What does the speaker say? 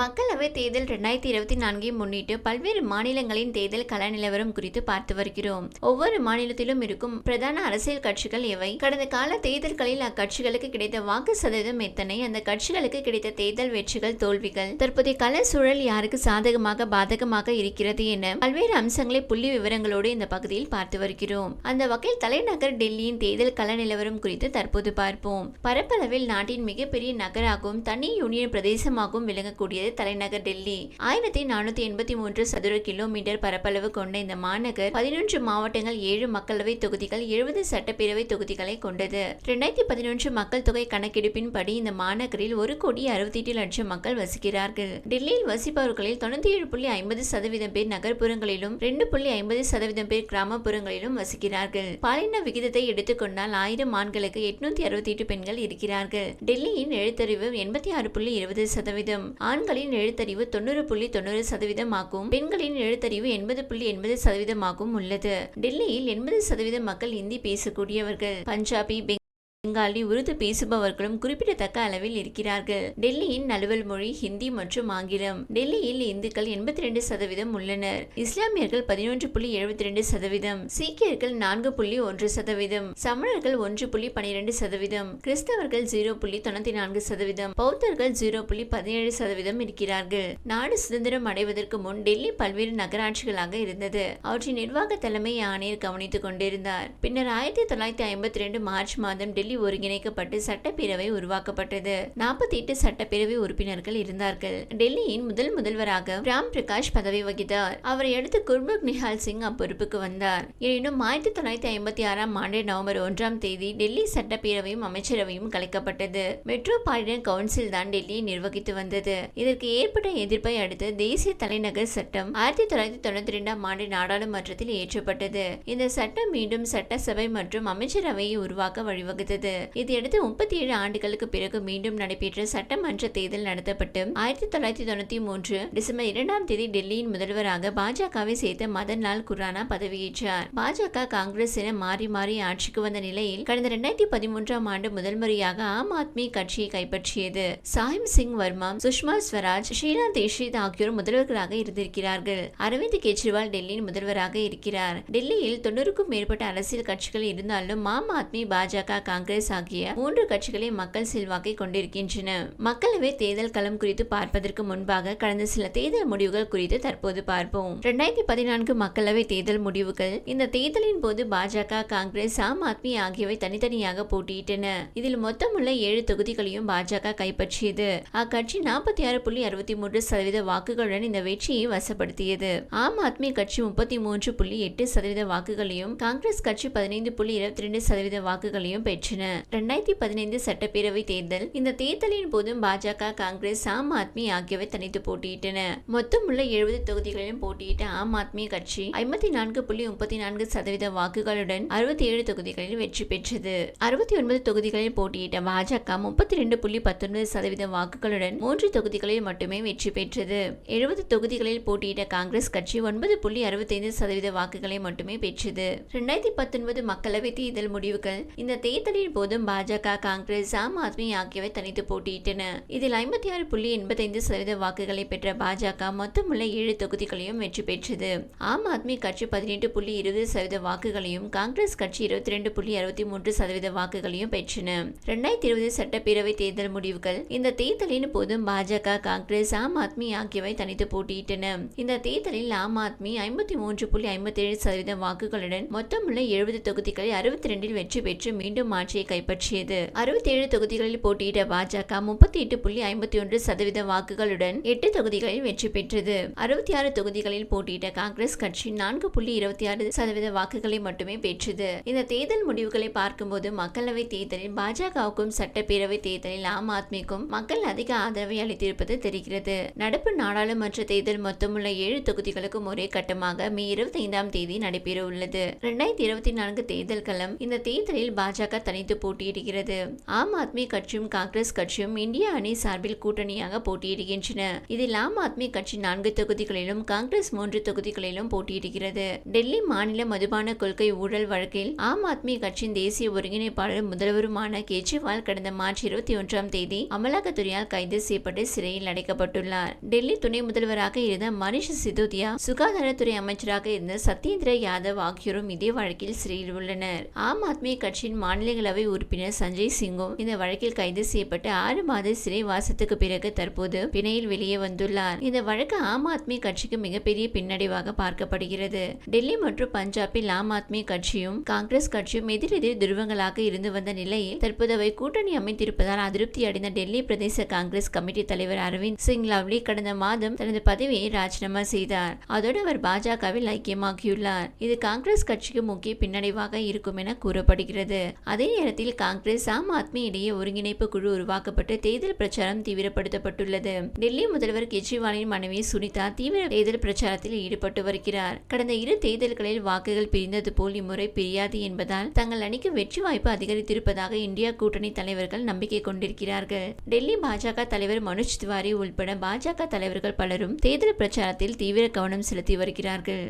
மக்களவை தேர்தல் இரண்டாயிரத்தி இருபத்தி நான்கை முன்னிட்டு பல்வேறு மாநிலங்களின் தேர்தல் கள நிலவரம் குறித்து பார்த்து வருகிறோம். ஒவ்வொரு மாநிலத்திலும் இருக்கும் பிரதான அரசியல் கட்சிகள் எவை? கடந்த கால தேர்தல்களில் அக்கட்சிகளுக்கு கிடைத்த வாக்கு சதவீதம் எத்தனை? அந்த கட்சிகளுக்கு கிடைத்த தேர்தல் வெற்றிகள் தோல்விகள் தற்போதைய கள சூழல் யாருக்கு சாதகமாக பாதகமாக இருக்கிறது என பல்வேறு அம்சங்களை புள்ளி விவரங்களோடு இந்த பகுதியில் பார்த்து வருகிறோம். அந்த வகையில் தலைநகர் டெல்லியின் தேர்தல் கள நிலவரம் குறித்து தற்போது பார்ப்போம். பரப்பளவில் நாட்டின் மிகப்பெரிய நகராகவும் தனி யூனியன் பிரதேசமாகவும் விளங்கக்கூடிய விளங்கக்கூடியது தலைநகர் டெல்லி. ஆயிரத்தி நானூத்தி எண்பத்தி மூன்று சதுர கிலோமீட்டர் பரப்பளவு கொண்ட இந்த மாநகர் பதினொன்று மாவட்டங்கள் ஏழு மக்களவை தொகுதிகள் எழுபது சட்டப்பேரவை தொகுதிகளை கொண்டது. இரண்டாயிரத்தி பதினொன்று மக்கள் தொகை கணக்கெடுப்பின்படி இந்த மாநகரில் ஒரு கோடி அறுபத்தி எட்டு லட்சம் மக்கள் வசிக்கிறார்கள். டெல்லியில் வசிப்பவர்களில் தொண்ணூத்தி ஏழு புள்ளி ஐம்பது சதவீதம் பேர் நகர்ப்புறங்களிலும் ரெண்டு புள்ளி ஐம்பது சதவீதம் பேர் கிராமப்புறங்களிலும் வசிக்கிறார்கள். பாலின விகிதத்தை எடுத்துக்கொண்டால் ஆயிரம் ஆண்களுக்கு எட்நூத்தி அறுபத்தி எட்டு பெண்கள் இருக்கிறார்கள். டெல்லியின் எழுத்தறிவு எண்பத்தி ஆறு புள்ளி இருபது சதவீதம். ஆண்கள் ஆண்களின் எழுத்தறிவு தொண்ணூறு புள்ளி தொண்ணூறு சதவீதமாகவும் பெண்களின் எழுத்தறிவு எண்பது புள்ளி எண்பது சதவீதமாகவும் உள்ளது. டெல்லியில் எண்பது சதவீத மக்கள் இந்தி பேசக்கூடியவர்கள். பஞ்சாபி பெங்காலி உருது பேசுபவர்களும் குறிப்பிடத்தக்க அளவில் இருக்கிறார்கள். டெல்லியின் நலுவல் மொழி ஹிந்தி மற்றும் ஆங்கிலம். டெல்லியில் இந்துக்கள் எண்பத்தி ரெண்டு சதவீதம் உள்ளனர். இஸ்லாமியர்கள் பதினொன்று புள்ளி எழுபத்தி ரெண்டு சதவீதம். சீக்கியர்கள் நான்கு புள்ளி ஒன்று சதவீதம். சமணர்கள் ஒன்று புள்ளி பனிரெண்டு சதவீதம். கிறிஸ்தவர்கள் ஜீரோ புள்ளி தொண்ணூத்தி நான்கு சதவீதம். பௌத்தர்கள் ஜீரோ புள்ளி பதினேழு சதவீதம் இருக்கிறார்கள். நாடு சுதந்திரம் அடைவதற்கு முன் டெல்லி பல்வேறு நகராட்சிகளாக இருந்தது. அவற்றின் நிர்வாக தலைமை ஆணையர் கவனித்துக் கொண்டிருந்தார். பின்னர் ஆயிரத்தி தொள்ளாயிரத்தி ஐம்பத்தி ரெண்டு மார்ச் மாதம் டெல்லி டெல்லி ஒருங்கிணைக்கப்பட்டு சட்டப்பேரவை உருவாக்கப்பட்டது. நாற்பத்தி எட்டு சட்டப்பேரவை உறுப்பினர்கள் இருந்தார்கள். டெல்லியின் முதல் முதல்வராக ராம் பிரகாஷ் பதவி வகித்தார். அவரை அடுத்து குர்முக் நிஹால் சிங் அப்பொறுப்புக்கு வந்தார். எனினும் ஆயிரத்தி தொள்ளாயிரத்தி ஐம்பத்தி ஆறாம் ஆண்டு நவம்பர் ஒன்றாம் தேதி டெல்லி சட்டப்பேரவையும் அமைச்சரவையும் கலைக்கப்பட்டது. மெட்ரோபாலிட்டன் கவுன்சில் தான் டெல்லியை நிர்வகித்து வந்தது. இதற்கு ஏற்பட்ட எதிர்ப்பை அடுத்து தேசிய தலைநகர் சட்டம் ஆயிரத்தி தொள்ளாயிரத்தி தொண்ணூத்தி ரெண்டாம் ஆண்டு நாடாளுமன்றத்தில் ஏற்றப்பட்டது. இந்த சட்டம் மீண்டும் சட்டசபை மற்றும் அமைச்சரவையை உருவாக்க வழிவகுத்தது. இதையடுத்து முப்பத்தி ஏழு ஆண்டுகளுக்கு பிறகு மீண்டும் நடைபெற்ற சட்டமன்ற தேர்தல் நடத்தப்பட்டு ஆயிரத்தி தொள்ளாயிரத்தி தொண்ணூத்தி மூன்று டிசம்பர் இரண்டாம் தேதி டெல்லியின் முதல்வராக பாஜகவை சேர்த்த மதன் லால் குரானா பதவியேற்றார். பாஜக காங்கிரஸ் என மாறி மாறி ஆட்சிக்கு வந்த நிலையில் கடந்த இரண்டாயிரத்தி பதிமூன்றாம் ஆண்டு முதல் முறையாக ஆம் ஆத்மி கட்சியை கைப்பற்றியது. சாஹிம் சிங் வர்மா சுஷ்மா ஸ்வராஜ் ஷீலா தேஷித் ஆகியோர் முதல்வர்களாக இருந்திருக்கிறார்கள். அரவிந்த் கெஜ்ரிவால் டெல்லியின் முதல்வராக இருக்கிறார். டெல்லியில் தொண்ணூறுக்கும் மேற்பட்ட அரசியல் கட்சிகள் இருந்தாலும் ஆம் ஆத்மி பாஜக காங்கிரஸ் காங்கிரஸ் ஆகிய மூன்று கட்சிகளை மக்கள் செல்வாக்கை கொண்டிருக்கின்றன. மக்களவை தேர்தல் களம் குறித்து பார்ப்பதற்கு முன்பாக கடந்த சில தேர்தல் முடிவுகள் குறித்து தற்போது பார்ப்போம். இரண்டாயிரத்தி பதினான்கு மக்களவை தேர்தல் முடிவுகள் இந்த தேர்தலின் போது பாஜக காங்கிரஸ் ஆம் ஆத்மி ஆகியவை தனித்தனியாக போட்டியிட்டன. இதில் மொத்தமுள்ள ஏழு தொகுதிகளையும் பாஜக கைப்பற்றியது. அக்கட்சி நாற்பத்தி ஆறு புள்ளி அறுபத்தி மூன்று சதவீத வாக்குகளுடன் இந்த வெற்றியை வசப்படுத்தியது. ஆம் ஆத்மி கட்சி முப்பத்தி மூன்று புள்ளி எட்டு சதவீத வாக்குகளையும் காங்கிரஸ் கட்சி பதினைந்து புள்ளி இருபத்தி ரெண்டு சதவீத வாக்குகளையும் பெற்றன. இரண்டாயிரத்தி பதினைந்து சட்டப்பேரவை தேர்தல். இந்த தேர்தலின் போதும் பாஜக காங்கிரஸ் ஆம் ஆத்மி ஆகியவை தனித்து போட்டியிட்டன. மொத்தமுள்ள எழுபது தொகுதிகளிலும் போட்டியிட்ட ஆம் ஆத்மி கட்சி ஐம்பத்தி நான்கு புள்ளி முப்பத்தி நான்கு சதவீத வாக்குகளுடன் அறுபத்தி ஏழு தொகுதிகளில் வெற்றி பெற்றது. அறுபத்தி ஒன்பது தொகுதிகளில் போட்டியிட்ட பாஜக முப்பத்தி ரெண்டு புள்ளி பத்தொன்பது சதவீத வாக்குகளுடன் மூன்று தொகுதிகளில் மட்டுமே வெற்றி பெற்றது. எழுபது தொகுதிகளில் போட்டியிட்ட காங்கிரஸ் கட்சி ஒன்பது புள்ளி அறுபத்தைந்து சதவீத வாக்குகளை மட்டுமே பெற்றது. ரெண்டாயிரத்தி பத்தொன்பது மக்களவை தேர்தல் முடிவுகள். இந்த தேர்தலின் போதும் பாஜக காங்கிரஸ் ஆம் ஆத்மி ஆகியவை தனித்து போட்டியிட்டன. இதில் ஐம்பத்தி ஆறு புள்ளி எண்பத்தைந்து சதவீத வாக்குகளை பெற்ற பாஜக மொத்தமுள்ள ஏழு தொகுதிகளையும் வெற்றி பெற்றது. ஆம் ஆத்மி கட்சி பதினெட்டு புள்ளி இருபது சதவீத வாக்குகளையும் காங்கிரஸ் கட்சி இருபத்தி ரெண்டு புள்ளி அறுபத்தி மூன்று சதவீத வாக்குகளையும் பெற்றன. இரண்டாயிரத்தி இருபது சட்டப்பேரவை தேர்தல் முடிவுகள் இந்த தேர்தலின் போதும் பாஜக காங்கிரஸ் ஆம் ஆத்மி ஆகியவை தனித்து போட்டியிட்டன. இந்த தேர்தலில் ஆம் ஆத்மி ஐம்பத்தி மூன்று புள்ளி ஐம்பத்தி ஏழு சதவீத வாக்குகளுடன் மொத்தமுள்ள எழுபது தொகுதிகளை அறுபத்தி ரெண்டில் வெற்றி பெற்று மீண்டும் ஆட்சி ஆட்சியை கைப்பற்றியது. அறுபத்தி ஏழு தொகுதிகளில் போட்டியிட்ட பாஜக முப்பத்தி எட்டு புள்ளி ஐம்பத்தி ஒன்று சதவீத வாக்குகளுடன் எட்டு தொகுதிகளில் வெற்றி பெற்றது. அறுபத்தி ஆறு தொகுதிகளில் போட்டியிட்ட காங்கிரஸ் கட்சி நான்கு புள்ளி இருபத்தி ஆறு சதவீத வாக்குகளை மட்டுமே பெற்றது. இந்த தேர்தல் முடிவுகளை பார்க்கும்போது மக்களவை தேர்தலில் பாஜகவுக்கும் சட்டப்பேரவை தேர்தலில் ஆம் ஆத்மிக்கும் மக்கள் அதிக ஆதரவை அளித்திருப்பது தெரிகிறது. நடப்பு நாடாளுமன்ற தேர்தல் மொத்தமுள்ள ஏழு தொகுதிகளுக்கும் ஒரே கட்டமாக மே இருபத்தி ஐந்தாம் தேதி நடைபெற உள்ளது இரண்டாயிரத்தி இருபத்தி நான்கு தேர்தல் களம் இந்த தேர்தலில் பாஜக தனி இணைந்து போட்டியிடுகிறது. ஆம் ஆத்மி கட்சியும் காங்கிரஸ் கட்சியும் இந்திய அணி சார்பில் கூட்டணியாக போட்டியிடுகின்றன. இதில் ஆம் ஆத்மி கட்சி நான்கு தொகுதிகளிலும் காங்கிரஸ் மூன்று தொகுதிகளிலும் போட்டியிடுகிறது. டெல்லி மாநில மதுபான கொள்கை ஊழல் வழக்கில் ஆம் ஆத்மி கட்சியின் தேசிய ஒருங்கிணைப்பாளர் முதல்வருமான கெஜ்ரிவால் கடந்த மார்ச் இருபத்தி ஒன்றாம் தேதி அமலாக்கத்துறையால் கைது செய்யப்பட்டு சிறையில் அடைக்கப்பட்டுள்ளார். டெல்லி துணை முதல்வராக இருந்த மனிஷ் சிதோதியா சுகாதாரத்துறை அமைச்சராக இருந்த சத்யேந்திர யாதவ் ஆகியோரும் இதே வழக்கில் சிறையில் உள்ளனர். ஆம் ஆத்மி கட்சியின் மாநிலங்களவை உறுப்பினர் சஞ்சய் சிங்கும் இந்த வழக்கில் கைது செய்யப்பட்டு ஆறு மாத சிறை வாசத்துக்கு பிறகு தற்போது பிணையில் வெளியே வந்துள்ளார். இந்த வழக்கு ஆம் ஆத்மி கட்சிக்கு மிகப்பெரிய பின்னடைவாக பார்க்கப்படுகிறது. டெல்லி மற்றும் பஞ்சாபில் ஆம் ஆத்மி கட்சியும் காங்கிரஸ் கட்சியும் எதிரெதிர் துருவங்களாக இருந்து வந்த நிலையில் தற்போது அவை கூட்டணி அமைத்திருப்பதால் அதிருப்தி அடைந்த டெல்லி பிரதேச காங்கிரஸ் கமிட்டி தலைவர் அரவிந்த் சிங் லவ்லி கடந்த மாதம் தனது பதவியை ராஜினாமா செய்தார். அதோடு அவர் பாஜகவில் ஐக்கியமாகியுள்ளார். இது காங்கிரஸ் கட்சிக்கு முக்கிய பின்னடைவாக இருக்கும் என கூறப்படுகிறது. அதே நேரத்தில் காங்கிரஸ் ஆம் ஆத்மி இடையே ஒருங்கிணைப்பு குழு உருவாக்கப்பட்டு தேர்தல் பிரச்சாரம் தீவிரப்படுத்தப்பட்டுள்ளது. டெல்லி முதல்வர் கெஜ்ரிவாலின் மனைவி சுனிதா தீவிர தேர்தல் பிரச்சாரத்தில் ஈடுபட்டு வருகிறார். கடந்த இரு தேர்தல்களில் வாக்குகள் பிரிந்தது போல் இம்முறை பிரியாது என்பதால் தங்கள் அணிக்கு வெற்றி வாய்ப்பு அதிகரித்திருப்பதாக இந்தியா கூட்டணி தலைவர்கள் நம்பிக்கை கொண்டிருக்கிறார்கள். டெல்லி பாஜக தலைவர் மனோஜ் திவாரி உள்பட பாஜக தலைவர்கள் பலரும் தேர்தல் பிரச்சாரத்தில் தீவிர கவனம் செலுத்தி வருகிறார்கள்.